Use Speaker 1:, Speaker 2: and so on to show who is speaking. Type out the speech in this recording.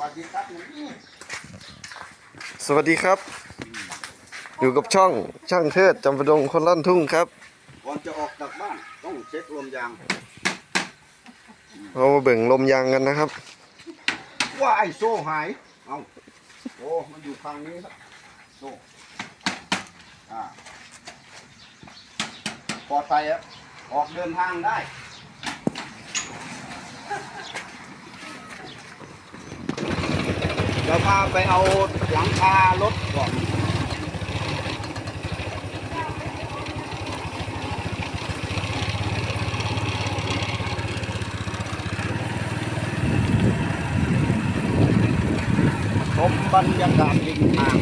Speaker 1: วัสดีครับนี่
Speaker 2: สวัสดีครับ อยู่กับช่องช่างเทิดจำปาดงคนลั่นทุ่งครับ
Speaker 1: ก่อนจะออกจากบ้านต้องเช็คลมยาง
Speaker 2: เรามาเบิ่งลมยางกันนะครับ
Speaker 1: ว่าไอ้โซ่หาย เอาโอ้มันอยู่ข้างนี้ครับโซ่อ่าปลอดภัยอะออกเดินทางได้ ดี๋ยวพาไปเอาหลังคารถก่อนชมบรรยากาศริมทาง